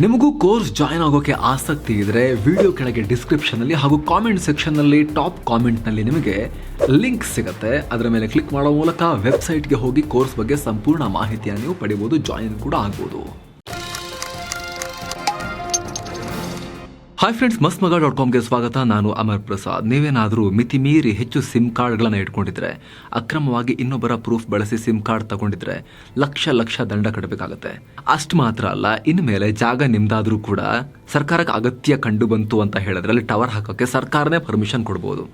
ನಿಮಗೂ course join ಆಗೋಕೆ ಆಸಕ್ತಿ ಇದ್ರೆ ವಿಡಿಯೋ ಕೆಳಗೆ ಡಿಸ್ಕ್ರಿಪ್ಷನ್ ಅಲ್ಲಿ ಹಾಗೂ ಕಾಮೆಂಟ್ ಸೆಕ್ಷನ್ನಲ್ಲಿ ಟಾಪ್ ಕಾಮೆಂಟ್ನಲ್ಲಿ ನಿಮಗೆ ಲಿಂಕ್ ಸಿಗುತ್ತೆ. ಅದರ ಮೇಲೆ ಕ್ಲಿಕ್ ಮಾಡೋ ಮೂಲಕ ವೆಬ್ಸೈಟ್ಗೆ ಹೋಗಿ ಕೋರ್ಸ್ ಬಗ್ಗೆ ಸಂಪೂರ್ಣ ಮಾಹಿತಿಯನ್ನು ನೀವು ಪಡಿಬೋದು ಜಾಯಿನ್ ಕೂಡ ಆಗ್ಬೋದು. ಹಾಯ್ ಫ್ರೆಂಡ್ಸ್ ಮಸ್ತ್ ಮಗ ಡಾಟ್ ಕಾಮ್ಗೆ ಸ್ವಾಗತ. ನಾನು ಅಮರ್ ಪ್ರಸಾದ್. ನೀವೇನಾದರೂ ಮಿತಿ ಮೀರಿ ಹೆಚ್ಚು ಸಿಮ್ ಕಾರ್ಡ್ಗಳನ್ನು ಇಟ್ಕೊಂಡಿದ್ರೆ, ಅಕ್ರಮವಾಗಿ ಇನ್ನೊಬ್ಬರ ಪ್ರೂಫ್ ಬಳಸಿ ಸಿಮ್ ಕಾರ್ಡ್ ತಗೊಂಡಿದ್ರೆ ಲಕ್ಷ ಲಕ್ಷ ದಂಡ ಕಟ್ಟಬೇಕಾಗತ್ತೆ ಅಷ್ಟು ಮಾತ್ರ ಅಲ್ಲ, ಇನ್ಮೇಲೆ ಜಾಗ ನಿಮ್ದಾದರೂ ಕೂಡ ಸರ್ಕಾರಕ್ಕೆ ಅಗತ್ಯ ಕಂಡು ಬಂತು ಅಂತ ಹೇಳಿದ್ರೆ ಅಲ್ಲಿ ಟವರ್ ಹಾಕೋಕ್ಕೆ ಸರ್ಕಾರನೇ ಪರ್ಮಿಷನ್ ಕೊಡ್ಬೋದು.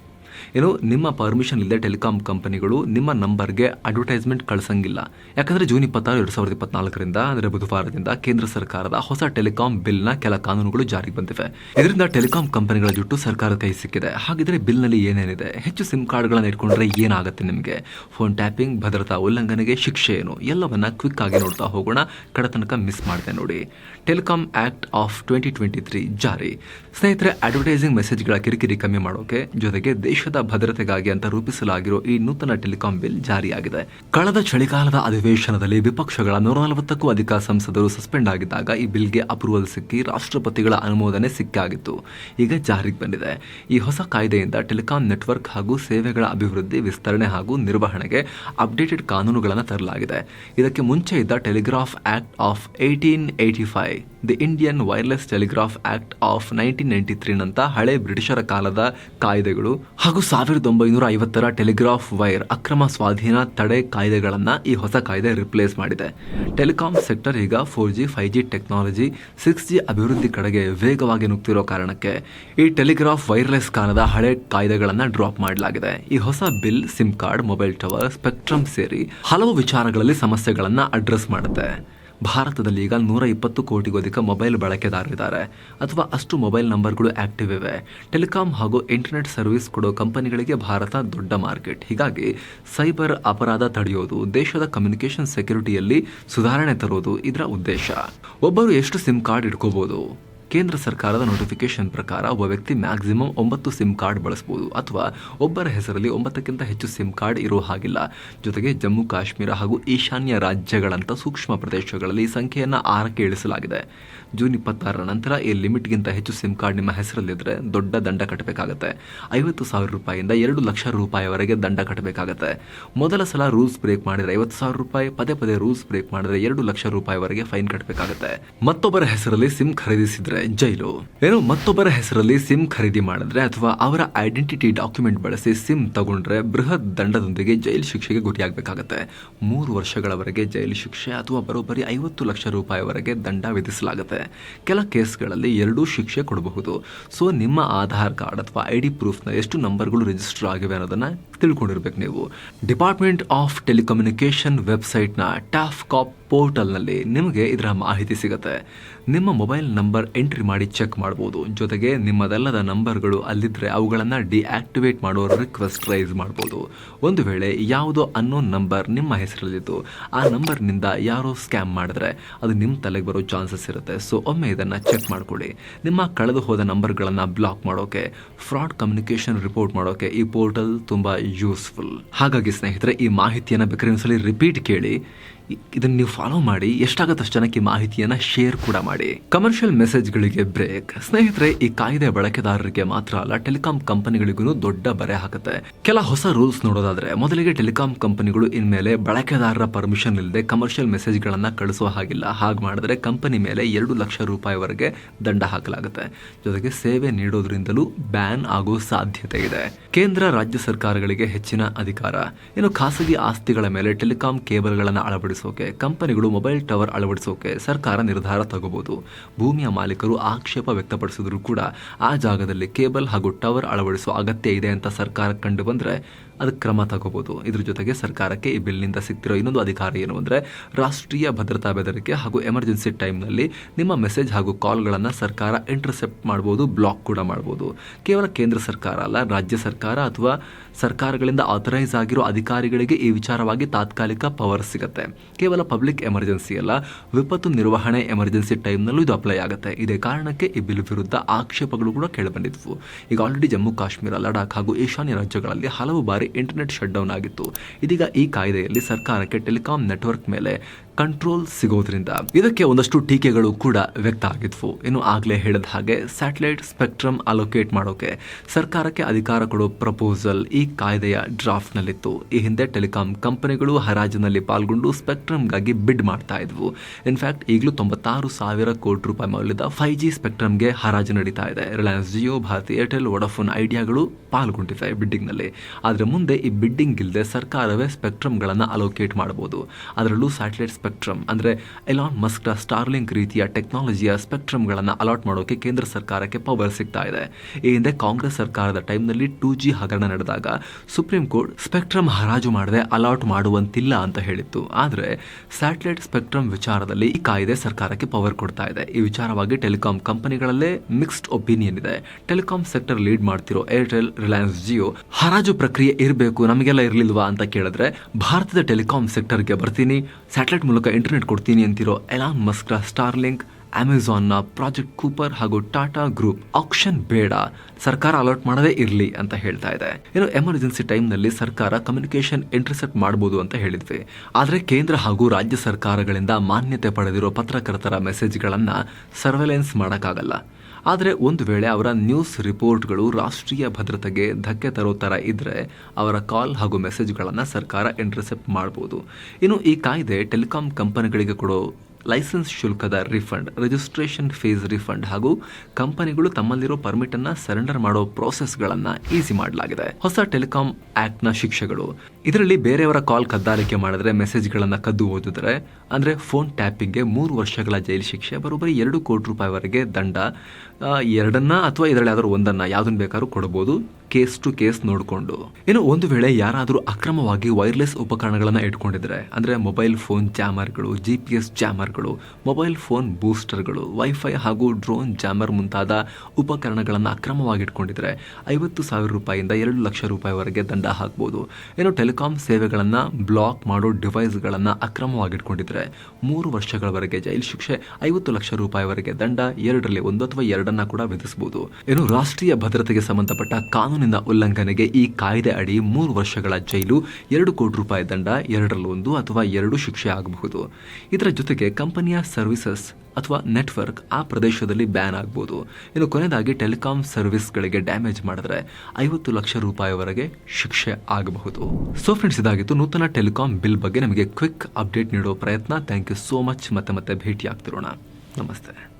ಏನು, ನಿಮ್ಮ ಪರ್ಮಿಷನ್ ಇಲ್ಲದೆ ಟೆಲಿಕಾಂ ಕಂಪನಿಗಳು ನಿಮ್ಮ ನಂಬರ್ಗೆ ಅಡ್ವರ್ಟೈಸ್ಮೆಂಟ್ ಕಳಿಸಂಗಿಲ್ಲ. ಯಾಕಂದ್ರೆ ಜೂನ್ ಇಪ್ಪತ್ತಾರು, ಎರಡು ಸಾವಿರದ ಇಪ್ಪತ್ನಾಲ್ಕರಿಂದ, ಅಂದರೆ ಬುಧವಾರದಿಂದ ಕೇಂದ್ರ ಸರ್ಕಾರದ ಹೊಸ ಟೆಲಿಕಾಂ ಬಿಲ್ನ ಕೆಲ ಕಾನೂನುಗಳು ಜಾರಿಗೆ ಬಂದಿವೆ. ಇದರಿಂದ ಟೆಲಿಕಾಂ ಕಂಪನಿಗಳ ಜುಟ್ಟು ಸರ್ಕಾರ ಕೈ ಸಿಕ್ಕಿದೆ. ಹಾಗಿದ್ರೆ ಬಿಲ್ನಲ್ಲಿ ಏನೇನಿದೆ? ಹೆಚ್ಚು ಸಿಮ್ ಕಾರ್ಡ್ಗಳನ್ನು ಇಟ್ಕೊಂಡ್ರೆ ಏನಾಗುತ್ತೆ ನಿಮಗೆ? ಫೋನ್ ಟ್ಯಾಪಿಂಗ್ ಭದ್ರತಾ ಉಲ್ಲಂಘನೆಗೆ ಶಿಕ್ಷೆ ಏನು? ಎಲ್ಲವನ್ನ ಕ್ವಿಕ್ ಆಗಿ ನೋಡ್ತಾ ಹೋಗೋಣ. ಕಡತನಕ ಮಿಸ್ ಮಾಡಿದೆ ನೋಡಿ. Telecom act of twenty twenty three ಜಾರಿ. ಸ್ನೇಹಿತರೆ ಅಡ್ವರ್ಟೈಸಿಂಗ್ ಮೆಸೇಜ್ಗಳ ಕಿರಿಕಿರಿ ಕಮ್ಮಿ ಮಾಡೋಕೆ ಜೊತೆಗೆ ದೇಶದ ಭದ್ರತೆಗಾಗಿ ಅಂತ ರೂಪಿಸಲಾಗಿರೋ ಈ ನೂತನ ಟೆಲಿಕಾಂ ಬಿಲ್ ಜಾರಿಯಾಗಿದೆ. ಕಳೆದ ಚಳಿಗಾಲದ ಅಧಿವೇಶನದಲ್ಲಿ ವಿಪಕ್ಷಗಳ ನೂರ ನಲವತ್ತಕ್ಕೂ ಅಧಿಕ ಸಂಸದರು ಸಸ್ಪೆಂಡ್ ಆಗಿದ್ದಾಗ ಈ ಬಿಲ್ಗೆ ಅಪ್ರೂವಲ್ ಸಿಕ್ಕಿ ರಾಷ್ಟ್ರಪತಿಗಳ ಅನುಮೋದನೆ ಸಿಕ್ಕಾಗಿತ್ತು ಈಗ ಜಾರಿಗೆ ಬಂದಿದೆ. ಈ ಹೊಸ ಕಾಯ್ದೆಯಿಂದ ಟೆಲಿಕಾಂ ನೆಟ್ವರ್ಕ್ ಹಾಗೂ ಸೇವೆಗಳ ಅಭಿವೃದ್ಧಿ, ವಿಸ್ತರಣೆ ಹಾಗೂ ನಿರ್ವಹಣೆಗೆ ಅಪ್ಡೇಟೆಡ್ ಕಾನೂನುಗಳನ್ನು ತರಲಾಗಿದೆ. ಇದಕ್ಕೆ ಮುಂಚೆ ಇದ್ದ telegraph act of eighteen eighty five the Indian wireless telegraph act of nineteen ninety ತ್ರೀನಂತ ಹಳೆ ಬ್ರಿಟಿಷರ ಕಾಲದ ಕಾಯ್ದೆಗಳು ಹಾಗೂ ಸಾವಿರದ ಒಂಬೈನೂರ ಐವತ್ತರ ಟೆಲಿಗ್ರಾಫ್ ವೈರ್ ಅಕ್ರಮ ಸ್ವಾಧೀನ ತಡೆ ಕಾಯ್ದೆಗಳನ್ನು ಈ ಹೊಸ ಕಾಯ್ದೆ ರಿಪ್ಲೇಸ್ ಮಾಡಿದೆ. ಟೆಲಿಕಾಂ ಸೆಕ್ಟರ್ ಈಗ four G five G technology six G ಅಭಿವೃದ್ಧಿ ಕಡೆಗೆ ವೇಗವಾಗಿ ನುಗ್ತಿರೋ ಕಾರಣಕ್ಕೆ ಈ ಟೆಲಿಗ್ರಾಫ್ ವೈರ್ಲೆಸ್ ಕಾಲದ ಹಳೆ ಕಾಯ್ದೆಗಳನ್ನು ಡ್ರಾಪ್ ಮಾಡಲಾಗಿದೆ. ಈ ಹೊಸ bill SIM card mobile tower spectrum ಸೇರಿ ಹಲವು ವಿಚಾರಗಳಲ್ಲಿ ಸಮಸ್ಯೆಗಳನ್ನು ಅಡ್ರೆಸ್ ಮಾಡುತ್ತೆ. ಭಾರತದಲ್ಲಿ ಈಗ ನೂರ ಇಪ್ಪತ್ತು ಕೋಟಿಗೂ ಅಧಿಕ ಮೊಬೈಲ್ ಬಳಕೆದಾರರಿದ್ದಾರೆ. ಅಥವಾ ಅಷ್ಟು ಮೊಬೈಲ್ ನಂಬರ್ಗಳು ಆಕ್ಟಿವ್ ಇವೆ. ಟೆಲಿಕಾಂ ಹಾಗೂ ಇಂಟರ್ನೆಟ್ ಸರ್ವಿಸ್ ಕೊಡೋ ಕಂಪನಿಗಳಿಗೆ ಭಾರತ ದೊಡ್ಡ ಮಾರ್ಕೆಟ್. ಹೀಗಾಗಿ ಸೈಬರ್ ಅಪರಾಧ ತಡೆಯೋದು, ದೇಶದ ಕಮ್ಯುನಿಕೇಷನ್ ಸೆಕ್ಯೂರಿಟಿಯಲ್ಲಿ ಸುಧಾರಣೆ ತರೋದು ಇದರ ಉದ್ದೇಶ. ಒಬ್ಬರು ಎಷ್ಟು ಸಿಮ್ ಕಾರ್ಡ್ ಇಟ್ಕೋಬಹುದು ಕೇಂದ್ರ ಸರ್ಕಾರದ ನೋಟಿಫಿಕೇಶನ್ ಪ್ರಕಾರ ಒಬ್ಬ ವ್ಯಕ್ತಿ ಮ್ಯಾಕ್ಸಿಮಮ್ ಒಂಬತ್ತು ಸಿಮ್ ಕಾರ್ಡ್ ಬಳಸಬಹುದು ಅಥವಾ ಒಬ್ಬರ ಹೆಸರಲ್ಲಿ ಒಂಬತ್ತಕ್ಕಿಂತ ಹೆಚ್ಚು ಸಿಮ್ ಕಾರ್ಡ್ ಇರೋ ಹಾಗಿಲ್ಲ. ಜೊತೆಗೆ ಜಮ್ಮು, ಕಾಶ್ಮೀರ ಹಾಗೂ ಈಶಾನ್ಯ ರಾಜ್ಯಗಳಂತ ಸೂಕ್ಷ್ಮ ಪ್ರದೇಶಗಳಲ್ಲಿ ಸಂಖ್ಯೆಯನ್ನು ಆರಕ್ಕೆ ಇಳಿಸಲಾಗಿದೆ. ಜೂನ್ ಇಪ್ಪತ್ತಾರರ ನಂತರ ಈ ಲಿಮಿಟ್ಗಿಂತ ಹೆಚ್ಚು ಸಿಮ್ ಕಾರ್ಡ್ ನಿಮ್ಮ ಹೆಸರಲ್ಲಿದ್ದರೆ ದೊಡ್ಡ ದಂಡ ಕಟ್ಟಬೇಕಾಗತ್ತೆ. ಐವತ್ತು ಸಾವಿರ ರೂಪಾಯಿಯಿಂದ ಎರಡು ಲಕ್ಷ ರೂಪಾಯಿವರೆಗೆ ದಂಡ ಕಟ್ಟಬೇಕಾಗತ್ತೆ. ಮೊದಲ ಸಲ ರೂಲ್ಸ್ ಬ್ರೇಕ್ ಮಾಡಿದರೆ ಐವತ್ತು ಸಾವಿರ ರೂಪಾಯಿ, ಪದೇ ಪದೇ ರೂಲ್ಸ್ ಬ್ರೇಕ್ ಮಾಡಿದರೆ ಎರಡು ಲಕ್ಷ ರೂಪಾಯಿವರೆಗೆ ಫೈನ್ ಕಟ್ಟಬೇಕಾಗತ್ತೆ. ಮತ್ತೊಬ್ಬರ ಹೆಸರಲ್ಲಿ ಸಿಮ್ ಖರೀದಿಸಿದ್ರೆ ಜೈಲು. ಏನು ಮತ್ತೊಬ್ಬರ ಹೆಸರಲ್ಲಿ ಸಿಮ್ ಖರೀದಿ ಮಾಡಿದ್ರೆ ಅಥವಾ ಅವರ ಐಡೆಂಟಿಟಿ ಡಾಕ್ಯುಮೆಂಟ್ ಬಳಸಿ ಸಿಮ್ ತಗೊಂಡ್ರೆ ಬೃಹತ್ ದಂಡದೊಂದಿಗೆ ಜೈಲು ಶಿಕ್ಷೆಗೆ ಗುರಿಯಾಗಬೇಕಾಗತ್ತೆ. ಮೂರು ವರ್ಷಗಳವರೆಗೆ ಜೈಲು ಶಿಕ್ಷೆ ಅಥವಾ ಬರೋಬ್ಬರಿ ಐವತ್ತು ಲಕ್ಷ ರೂಪಾಯಿವರೆಗೆ ದಂಡ ವಿಧಿಸಲಾಗುತ್ತೆ. ಕೆಲ ಕೇಸ್ಗಳಲ್ಲಿ ಎರಡೂ ಶಿಕ್ಷೆ ಕೊಡಬಹುದು. ಸೊ, ನಿಮ್ಮ ಆಧಾರ್ ಕಾರ್ಡ್ ಅಥವಾ ಐ ಡಿ ಪ್ರೂಫ್ನ ಎಷ್ಟು ನಂಬರ್ಗಳು ರಿಜಿಸ್ಟರ್ ಆಗಿವೆ ಅನ್ನೋದನ್ನ ತಿಳ್ಕೊಂಡಿರ್ಬೇಕು ನೀವು. ಡಿಪಾರ್ಟ್ಮೆಂಟ್ ಆಫ್ ಟೆಲಿಕಮ್ಯುನಿಕೇಶನ್ ವೆಬ್ಸೈಟ್ನ ಟಾಫ್ ಕಾಪ್ ಪೋರ್ಟಲ್ನಲ್ಲಿ ನಿಮಗೆ ಇದರ ಮಾಹಿತಿ ಸಿಗುತ್ತೆ. ನಿಮ್ಮ ಮೊಬೈಲ್ ನಂಬರ್ ಎಂಟ್ರಿ ಮಾಡಿ ಚೆಕ್ ಮಾಡ್ಬೋದು. ಜೊತೆಗೆ ನಿಮ್ಮದಲ್ಲದ ನಂಬರ್ಗಳು ಅಲ್ಲಿದ್ದರೆ ಅವುಗಳನ್ನು ಡಿಆಕ್ಟಿವೇಟ್ ಮಾಡುವ ರಿಕ್ವೆಸ್ಟ್ ರೈಸ್ ಮಾಡ್ಬೋದು. ಒಂದು ವೇಳೆ ಯಾವುದೋ ಅನ್ನೋ ನಂಬರ್ ನಿಮ್ಮ ಹೆಸರಲ್ಲಿದ್ದು, ಆ ನಂಬರ್ನಿಂದ ಯಾರೋ ಸ್ಕ್ಯಾಮ್ ಮಾಡಿದ್ರೆ ಅದು ನಿಮ್ಮ ತಲೆಗೆ ಬರೋ ಚಾನ್ಸಸ್ ಇರುತ್ತೆ. ಸೊ, ಒಮ್ಮೆ ಇದನ್ನು ಚೆಕ್ ಮಾಡ್ಕೊಳ್ಳಿ. ನಿಮ್ಮ ಕಳೆದು ಹೋದ ನಂಬರ್ಗಳನ್ನು ಬ್ಲಾಕ್ ಮಾಡೋಕೆ, ಫ್ರಾಡ್ ಕಮ್ಯುನಿಕೇಷನ್ ರಿಪೋರ್ಟ್ ಮಾಡೋಕೆ ಈ ಪೋರ್ಟಲ್ ತುಂಬ ಯೂಸ್ಫುಲ್. ಹಾಗಾಗಿ ಸ್ನೇಹಿತರೆ, ಈ ಮಾಹಿತಿಯನ್ನು ಬೇಕಾದ್ರೆ ಒಂದ್ಸಲಿ ರಿಪೀಟ್ ಕೇಳಿ. ಇದನ್ನ ನೀವು ಫಾಲೋ ಮಾಡಿ, ಎಷ್ಟಾಗತ್ತೆ ಅಷ್ಟು ಜನಕ್ಕೆ ಮಾಹಿತಿಯನ್ನು ಶೇರ್ ಕೂಡ ಮಾಡಿ. ಕಮರ್ಷಿಯಲ್ ಮೆಸೇಜ್ಗಳಿಗೆ ಬ್ರೇಕ್ ಸ್ನೇಹಿತರೆ, ಈ ಕಾಯ್ದೆ ಬಳಕೆದಾರರಿಗೆ ಮಾತ್ರ ಅಲ್ಲ ಟೆಲಿಕಾಂ ಕಂಪನಿಗಳಿಗೂ ದೊಡ್ಡ ಬರೆ ಹಾಕುತ್ತೆ. ಕೆಲ ಹೊಸ ರೂಲ್ಸ್ ನೋಡೋದಾದ್ರೆ, ಮೊದಲಿಗೆ ಟೆಲಿಕಾಂ ಕಂಪನಿಗಳು ಇನ್ಮೇಲೆ ಬಳಕೆದಾರರ ಪರ್ಮಿಷನ್ ಇಲ್ಲದೆ ಕಮರ್ಷಿಯಲ್ ಮೆಸೇಜ್ಗಳನ್ನ ಕಳಿಸುವ ಹಾಗಿಲ್ಲ. ಹಾಗೆ ಮಾಡಿದ್ರೆ ಕಂಪನಿ ಮೇಲೆ ಎರಡು ಲಕ್ಷ ರೂಪಾಯಿವರೆಗೆ ದಂಡ ಹಾಕಲಾಗುತ್ತೆ. ಜೊತೆಗೆ ಸೇವೆ ನೀಡೋದ್ರಿಂದಲೂ ಬ್ಯಾನ್ ಆಗೋ ಸಾಧ್ಯತೆ ಇದೆ. ಕೇಂದ್ರ, ರಾಜ್ಯ ಸರ್ಕಾರಗಳಿಗೆ ಹೆಚ್ಚಿನ ಅಧಿಕಾರ. ಇನ್ನು ಖಾಸಗಿ ಆಸ್ತಿಗಳ ಮೇಲೆ ಟೆಲಿಕಾಂ ಕೇಬಲ್ಗಳನ್ನು ಅಳವಡಿಸೋಕೆ ಕಂಪನಿಗಳು ಮೊಬೈಲ್ ಟವರ್ ಅಳವಡಿಸೋಕೆ ಸರ್ಕಾರ ನಿರ್ಧಾರ ತಗೋಬಹುದು ಭೂಮಿಯ ಮಾಲೀಕರು ಆಕ್ಷೇಪ ವ್ಯಕ್ತಪಡಿಸಿದ್ರು ಕೂಡ ಆ ಜಾಗದಲ್ಲಿ ಕೇಬಲ್ ಹಾಗೂ ಟವರ್ ಅಳವಡಿಸುವ ಅಗತ್ಯ ಇದೆ ಅಂತ ಸರ್ಕಾರ ಕಂಡು ಬಂದ್ರೆ ಅದಕ್ಕೆ ಕ್ರಮ ತಗೋಬಹುದು ಇದ್ರ ಜೊತೆಗೆ ಸರ್ಕಾರಕ್ಕೆ ಈ ಬಿಲ್ನಿಂದ ಸಿಗ್ತಿರೋ ಇನ್ನೊಂದು ಅಧಿಕಾರ ಏನು ಅಂದರೆ ರಾಷ್ಟ್ರೀಯ ಭದ್ರತಾ ಬೆದರಿಕೆ ಹಾಗೂ ಎಮರ್ಜೆನ್ಸಿ ಟೈಮ್ನಲ್ಲಿ ನಿಮ್ಮ ಮೆಸೇಜ್ ಹಾಗೂ ಕಾಲ್ಗಳನ್ನು ಸರ್ಕಾರ ಇಂಟರ್ಸೆಪ್ಟ್ ಮಾಡ್ಬೋದು, ಬ್ಲಾಕ್ ಕೂಡ ಮಾಡ್ಬೋದು. ಕೇವಲ ಕೇಂದ್ರ ಸರ್ಕಾರ ಅಲ್ಲ, ರಾಜ್ಯ ಸರ್ಕಾರ ಅಥವಾ ಸರ್ಕಾರಗಳಿಂದ ಆಥರೈಸ್ ಆಗಿರೋ ಅಧಿಕಾರಿಗಳಿಗೆ ಈ ವಿಚಾರವಾಗಿ ತಾತ್ಕಾಲಿಕ ಪವರ್ ಸಿಗುತ್ತೆ. ಕೇವಲ ಪಬ್ಲಿಕ್ ಎಮರ್ಜೆನ್ಸಿ ಅಲ್ಲ, ವಿಪತ್ತು ನಿರ್ವಹಣೆ ಎಮರ್ಜೆನ್ಸಿ ಟೈಮ್ನಲ್ಲೂ ಇದು ಅಪ್ಲೈ ಆಗುತ್ತೆ. ಇದೇ ಕಾರಣಕ್ಕೆ ಈ ಬಿಲ್ ವಿರುದ್ಧ ಆಕ್ಷೇಪಗಳು ಕೂಡ ಕೇಳಿಬಂದಿದ್ವು ಈಗ ಆಲ್ರೆಡಿ ಜಮ್ಮು ಕಾಶ್ಮೀರ, ಲಡಾಖ್ ಹಾಗೂ ಈಶಾನ್ಯ ರಾಜ್ಯಗಳಲ್ಲಿ ಹಲವು ಬಾರಿ ಇಂಟರ್ನೆಟ್ ಶಟ್ ಡೌನ್ ಆಗಿತ್ತು. ಇದೀಗ ಈ ಕಾಯ್ದೆಯಲ್ಲಿ ಸರ್ಕಾರಕ್ಕೆ ಟೆಲಿಕಾಂ ನೆಟ್ವರ್ಕ್ ಮೇಲೆ ಕಂಟ್ರೋಲ್ ಸಿಗೋದ್ರಿಂದ ಇದಕ್ಕೆ ಒಂದಷ್ಟು ಟೀಕೆಗಳು ಕೂಡ ವ್ಯಕ್ತ ಆಗಿದ್ವು. ಇನ್ನು ಆಗಲೇ ಹೇಳಿದ ಹಾಗೆ ಸ್ಯಾಟಲೈಟ್ ಸ್ಪೆಕ್ಟ್ರಮ್ ಅಲೋಕೇಟ್ ಮಾಡೋಕೆ ಸರ್ಕಾರಕ್ಕೆ ಅಧಿಕಾರ ಕೊಡೋ ಪ್ರಪೋಸಲ್ ಈ ಕಾಯ್ದೆಯ ಡ್ರಾಫ್ಟ್ನಲ್ಲಿತ್ತು ಈ ಹಿಂದೆ ಟೆಲಿಕಾಂ ಕಂಪನಿಗಳು ಹರಾಜಿನಲ್ಲಿ ಪಾಲ್ಗೊಂಡು ಸ್ಪೆಕ್ಟ್ರಮ್ಗಾಗಿ ಬಿಡ್ ಮಾಡ್ತಾ ಇದ್ವು. ಇನ್ಫ್ಯಾಕ್ಟ್ ಈಗಲೂ ತೊಂಬತ್ತಾರು ಸಾವಿರ ಕೋಟಿ ರೂಪಾಯಿ ಮೌಲ್ಯದ ಫೈವ್ ಜಿ ಸ್ಪೆಕ್ಟ್ರಮ್ಗೆ ಹರಾಜು ನಡೀತಾ ಇದೆ. ರಿಲಯನ್ಸ್ ಜಿಯೋ ಭಾರತಿ ಏರ್ಟೆಲ್ ವೊಡಾಫೋನ್ ಐಡಿಯಾಗಳು ಪಾಲ್ಗೊಂಡಿವೆ ಬಿಡ್ಡಿಂಗ್ನಲ್ಲಿ ಆದರೆ ಮುಂದೆ ಈ ಬಿಡ್ಡಿಂಗ್ ಇಲ್ಲದೆ ಸರ್ಕಾರವೇ ಸ್ಪೆಕ್ಟ್ರಮ್ಗಳನ್ನು ಅಲೋಕೇಟ್ ಮಾಡಬಹುದು ಅದರಲ್ಲೂ ಸ್ಯಾಟಲೈಟ್ ಸ್ಪೆಕ್ಟ್ರಮ್ ಅಂದರೆ ಎಲಾನ್ ಮಸ್ಕ್ರ ಸ್ಟಾರ್ಲಿಂಕ್ ರೀತಿಯ ಟೆಕ್ನಾಲಜಿಯ ಸ್ಪೆಕ್ಟ್ರಮ್ಗಳನ್ನು ಅಲಾಟ್ ಮಾಡೋಕೆ ಕೇಂದ್ರ ಸರ್ಕಾರಕ್ಕೆ ಪವರ್ ಸಿಗ್ತಾ ಇದೆ. ಈ ಹಿಂದೆ ಕಾಂಗ್ರೆಸ್ ಸರ್ಕಾರದ ಟೈಮ್ನಲ್ಲಿ ಟೂ ಜಿ ಹಗರಣ ನಡೆದಾಗ ಸುಪ್ರೀಂ ಕೋರ್ಟ್ ಸ್ಪೆಕ್ಟ್ರಮ್ ಹರಾಜು ಮಾಡದೆ ಅಲಾಟ್ ಮಾಡುವಂತಿಲ್ಲ ಅಂತ ಹೇಳಿತ್ತು. ಆದರೆ ಸ್ಯಾಟಲೈಟ್ ಸ್ಪೆಕ್ಟ್ರಮ್ ವಿಚಾರದಲ್ಲಿ ಈ ಕಾಯ್ದೆ ಸರ್ಕಾರಕ್ಕೆ ಪವರ್ ಕೊಡ್ತಾ ಇದೆ. ಈ ವಿಚಾರವಾಗಿ ಟೆಲಿಕಾಂ ಕಂಪನಿಗಳಲ್ಲೇ ಮಿಕ್ಸ್ಡ್ ಒಪಿನಿಯನ್ ಇದೆ. ಟೆಲಿಕಾಂ ಸೆಕ್ಟರ್ ಲೀಡ್ ಮಾಡ್ತಿರೋ ಏರ್ಟೆಲ್ ರಿಲಯನ್ಸ್ ಜಿಯೋ ಹರಾಜು ಪ್ರಕ್ರಿಯೆ ಇರಬೇಕು, ನಮಗೆಲ್ಲ ಇರಲಿಲ್ವಾ ಅಂತ ಕೇಳಿದ್ರೆ, ಭಾರತದ ಟೆಲಿಕಾಮ್ ಸೆಕ್ಟರ್ಗೆ ಬರ್ತೀನಿ, ಸ್ಯಾಟಲೈಟ್ ಮೂಲಕ ಇಂಟರ್ನೆಟ್ ಕೊಡ್ತೀನಿ ಅಂತಿರೋ ಎಲಾನ್ ಮಸ್ಕ್ರ ಸ್ಟಾರ್ಲಿಂಕ್ ಅಮೆಝಾನ್ನ ಪ್ರಾಜೆಕ್ಟ್ ಕೂಪರ್ ಹಾಗೂ ಟಾಟಾ ಗ್ರೂಪ್ ಆಕ್ಷನ್ ಬೇಡ, ಸರ್ಕಾರ ಅಲರ್ಟ್ ಮಾಡದೇ ಇರಲಿ ಅಂತ ಹೇಳ್ತಾ ಇದೆ. ಇನ್ನು ಎಮರ್ಜೆನ್ಸಿ ಟೈಮ್ನಲ್ಲಿ ಸರ್ಕಾರ ಕಮ್ಯುನಿಕೇಶನ್ ಇಂಟರ್ಸೆಪ್ಟ್ ಮಾಡಬಹುದು ಅಂತ ಹೇಳಿದ್ವಿ. ಆದರೆ ಕೇಂದ್ರ ಹಾಗೂ ರಾಜ್ಯ ಸರ್ಕಾರಗಳಿಂದ ಮಾನ್ಯತೆ ಪಡೆದಿರೋ ಪತ್ರಕರ್ತರ ಮೆಸೇಜ್ಗಳನ್ನು ಸರ್ವೆಲೆನ್ಸ್ ಮಾಡೋಕ್ಕಾಗಲ್ಲ. ಆದರೆ ಒಂದು ವೇಳೆ ಅವರ ನ್ಯೂಸ್ ರಿಪೋರ್ಟ್ಗಳು ರಾಷ್ಟ್ರೀಯ ಭದ್ರತೆಗೆ ಧಕ್ಕೆ ತರೋ ಥರ ಇದ್ದರೆ ಅವರ ಕಾಲ್ ಹಾಗೂ ಮೆಸೇಜ್ಗಳನ್ನು ಸರ್ಕಾರ ಇಂಟರ್ಸೆಪ್ಟ್ ಮಾಡ್ಬೋದು. ಇನ್ನು ಈ ಕಾಯ್ದೆ ಟೆಲಿಕಾಂ ಕಂಪನಿಗಳಿಗೆ ಕೊಡೋ ಲೈಸೆನ್ಸ್ ಶುಲ್ಕದ ರಿಫಂಡ್ ರಿಜಿಸ್ಟ್ರೇಷನ್ ಫೀಸ್ ರಿಫಂಡ್ ಹಾಗೂ ಕಂಪನಿಗಳು ತಮ್ಮಲ್ಲಿರೋ ಪರ್ಮಿಟ್ ಅನ್ನ ಸರೆಂಡರ್ ಮಾಡೋ ಪ್ರೋಸೆಸ್ಗಳನ್ನು ಈಸಿ ಮಾಡಲಾಗಿದೆ. ಹೊಸ ಟೆಲಿಕಾಂ ಆಕ್ಟ್ನ ಶಿಕ್ಷೆಗಳು ಇದರಲ್ಲಿ ಬೇರೆಯವರ ಕಾಲ್ ಕದ್ದಾಲಿಕೆ ಮಾಡಿದ್ರೆ ಮೆಸೇಜ್ಗಳನ್ನು ಕದ್ದು ಓದಿದ್ರೆ, ಅಂದ್ರೆ ಫೋನ್ ಟ್ಯಾಪಿಂಗ್ಗೆ ಮೂರು ವರ್ಷಗಳ ಜೈಲು ಶಿಕ್ಷೆ, ಬರೋಬ್ಬರಿ ಎರಡು ಕೋಟಿ ರೂಪಾಯಿವರೆಗೆ ದಂಡ ಎರಡನ್ನ ಅಥವಾ ಇದರಲ್ಲಿ ಯಾವ್ದಾದ್ರು ಒಂದನ್ನ ಯಾವ್ದನ್ನ ಬೇಕಾದ್ರೂ ಕೊಡಬಹುದು ಕೇಸ್ ಟು ಕೇಸ್ ನೋಡಿಕೊಂಡು. ಇನ್ನು ಒಂದು ವೇಳೆ ಯಾರಾದರೂ ಅಕ್ರಮವಾಗಿ ವೈರ್ಲೆಸ್ ಉಪಕರಣಗಳನ್ನು ಇಟ್ಕೊಂಡಿದ್ರೆ, ಅಂದ್ರೆ ಮೊಬೈಲ್ ಫೋನ್ ಜಾಮರ್ಗಳು ಜಿ ಪಿ ಎಸ್ ಜಾಮರ್ಗಳು ಮೊಬೈಲ್ ಫೋನ್ ಬೂಸ್ಟರ್ಗಳು ವೈಫೈ ಹಾಗೂ ಡ್ರೋನ್ ಜಾಮರ್ ಮುಂತಾದ ಉಪಕರಣಗಳನ್ನು ಅಕ್ರಮವಾಗಿ ಇಟ್ಕೊಂಡಿದ್ರೆ ಐವತ್ತು ಸಾವಿರ ರೂಪಾಯಿಯಿಂದ ಎರಡು ಲಕ್ಷ ರೂಪಾಯಿವರೆಗೆ ದಂಡ ಹಾಕ್ಬೋದು. ಇನ್ನು ಟೆಲಿಕಾಂ ಸೇವೆಗಳನ್ನು ಬ್ಲಾಕ್ ಮಾಡೋ ಡಿವೈಸ್ಗಳನ್ನು ಅಕ್ರಮವಾಗಿ ಇಟ್ಕೊಂಡಿದ್ರೆ ಮೂರು ವರ್ಷಗಳವರೆಗೆ ಜೈಲು ಶಿಕ್ಷೆ ಐವತ್ತು ಲಕ್ಷ ರೂಪಾಯಿವರೆಗೆ ದಂಡ ಎರಡರಲ್ಲಿ ಒಂದು ಅಥವಾ ಎರಡನ್ನ ಕೂಡ ವಿಧಿಸಬಹುದು ಇನ್ನು ರಾಷ್ಟ್ರೀಯ ಭದ್ರತೆಗೆ ಸಂಬಂಧಪಟ್ಟ ಕಾನೂನಿನ ಉಲ್ಲಂಘನೆಗೆ ಈ ಕಾಯ್ದೆ ಅಡಿ ಮೂರು ವರ್ಷಗಳ ಜೈಲು, ಎರಡು ಕೋಟಿ ರೂಪಾಯಿ ದಂಡ, ಎರಡರಲ್ಲಿ ಒಂದು ಅಥವಾ ಎರಡು ಶಿಕ್ಷೆ ಆಗಬಹುದು. ಇದರ ಜೊತೆಗೆ ಕಂಪನಿಯ ಸರ್ವಿಸಸ್ ಅಥವಾ ನೆಟ್ವರ್ಕ್ ಆ ಪ್ರದೇಶದಲ್ಲಿ ಬ್ಯಾನ್ ಆಗ್ಬೋದು. ಇನ್ನು ಕೊನೆಯದಾಗಿ ಟೆಲಿಕಾಂ ಸರ್ವಿಸ್ಗಳಿಗೆ ಡ್ಯಾಮೇಜ್ ಮಾಡಿದ್ರೆ ಐವತ್ತು ಲಕ್ಷ ರೂಪಾಯಿವರೆಗೆ ಶಿಕ್ಷೆ ಆಗಬಹುದು. ಸೊ ಫ್ರೆಂಡ್ಸ್ ಇದಾಗಿತ್ತು ನೂತನ ಟೆಲಿಕಾಂ ಬಿಲ್ ಬಗ್ಗೆ. ನಮಗೆ ಕ್ವಿಕ್ ಅಪ್ಡೇಟ್ ನೀಡೋ ಪ್ರಯತ್ನ. ಥ್ಯಾಂಕ್ ಯು ಸೋ ಮಚ್ ಮತ್ತೆ ಮತ್ತೆ ಭೇಟಿಯಾಗ್ತಿರೋಣ. ನಮಸ್ತೆ.